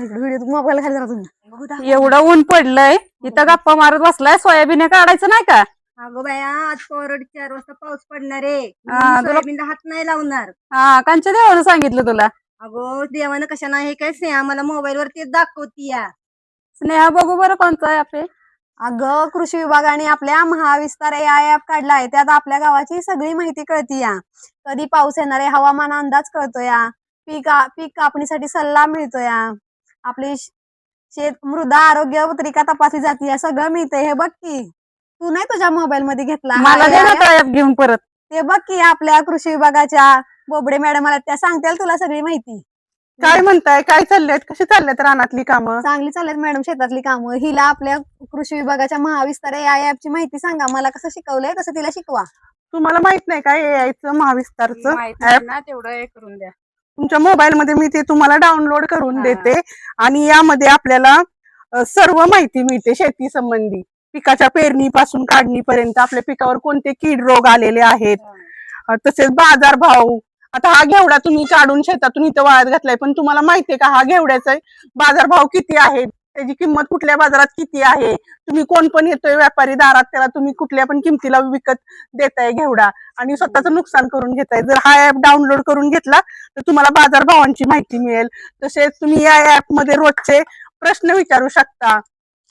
Video mobile खाली जरा तुम्ही. एवढं ऊन पडलंय इथं गप्पा मारत बसलाय सोयाबीन काढायचं नाही का? अगो बाया आज कोरड चार वाजता पाऊस पडणार आहे. सोयाबीनला हात नाही लावणार. हा कांच्या देवानं सांगितलं तुला. अगो देवानं कशा नाही काय स्नेहा मला मोबाईल वर ते दाखवती या. स्नेहा बघू बरं कोणतं आहे. आपले अगं कृषी विभागाने आपल्या महाविस्तार आय ऍप काढलाय त्यात आपल्या गावाची सगळी माहिती कळती या. कधी पाऊस येणार आहे हवामान अंदाज कळतो या. पीक पीक कापणीसाठी सल्ला मिळतो या. आपली शेत मृदा आरोग्य पत्रिका तपासली जाते. या सगळं मिळतंय हे बघ की तू नाही तुझ्या मोबाईल मध्ये घेतला? हा मला दे ना AI तो app घेऊन परत. ते बघ की आपल्या कृषी विभागाच्या बोबडे मॅडम आल्या त्या सांगतील तुला सगळी माहिती. काय म्हणताय? काय चाललेत कशी चाललेत रानातली कामं? चांगली चालत मॅडम शेतातली कामं. हिला आपल्या कृषी विभागाच्या महाविस्तार या ची माहिती सांगा. मला कसं शिकवलंय तसं तिला शिकवा. तुम्हाला माहीत नाही काय यायचं महाविस्तारचं माहिती ऍप ना तेवढं हे करून द्या. तुमच्या मोबाईल मध्ये मी ते तुम्हाला डाउनलोड करून. देते. आणि यामध्ये आपल्याला सर्व माहिती मिळते शेती संबंधी पिकाच्या पेरणीपासून काढणीपर्यंत आपल्या पिकावर कोणते कीड रोग आलेले आहेत. तसेच बाजार भाव. आता हा घेवडा तुम्ही काढून शेतातून इथं वाळत घातलाय पण तुम्हाला माहितीये का हा घेवड्याचा बाजार भाव किती आहे? त्याची किंमत कुठल्या बाजारात किती आहे? तुम्ही कोण पण येतोय व्यापारी दारात त्याला तुम्ही कुठल्या पण किमतीला विकत देताय घेवडा. आणि स्वतःचं नुकसान करून घेताय. जर हा ऍप डाउनलोड करून घेतला तर तुम्हाला बाजार भावांची माहिती मिळेल. तसेच तुम्ही या ऍपमध्ये रोजचे प्रश्न विचारू शकता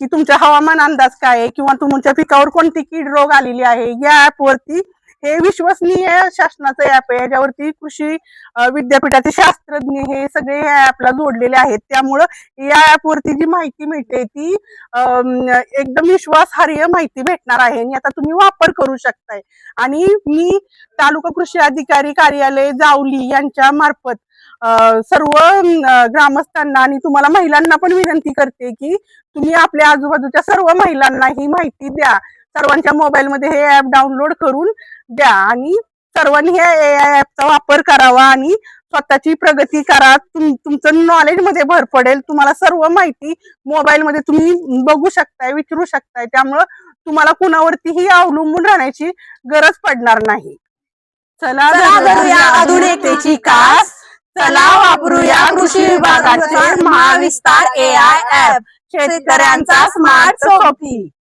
की तुमचा हवामान अंदाज काय आहे? किंवा तुमच्या पिकावर कोणती कीड रोग आलेली आहे? या ऍप वरती हे विश्वसनीय शासनाचं ऍप आहे. याच्यावरती कृषी विद्यापीठाचे शास्त्रज्ञ हे सगळे या ऍपला जोडलेले आहेत. त्यामुळं या ऍपवरती जी माहिती मिळते ती अं, एकदम विश्वासार्ह माहिती भेटणार आहे. आणि आता तुम्ही वापर करू शकताय. आणि मी तालुका कृषी अधिकारी कार्यालय जावली यांच्या मार्फत अं, सर्व ग्रामस्थांना आणि तुम्हाला महिलांना पण विनंती करते की तुम्ही आपल्या आजूबाजूच्या सर्व महिलांना ही माहिती द्या. सर्वांच्या मोबाईल मध्ये हे ऍप डाउनलोड करून द्या आणि सर्वांनी हे ऍपचा वापर करावा आणि स्वतःची प्रगती करा. तुम तुमचं नॉलेजमध्ये भर पडेल. तुम्हाला सर्व माहिती मोबाईल मध्ये तुम्ही बघू शकताय विचारू शकताय. त्यामुळं तुम्हाला कुणावरतीही अवलंबून राहण्याची गरज पडणार नाही. चला धरूया आधुनिकतेची कास. चला वापरूया कृषी विभागाचे महाविस्तार ए आय ऍप शेतकऱ्यांचा स्मार्ट सोपी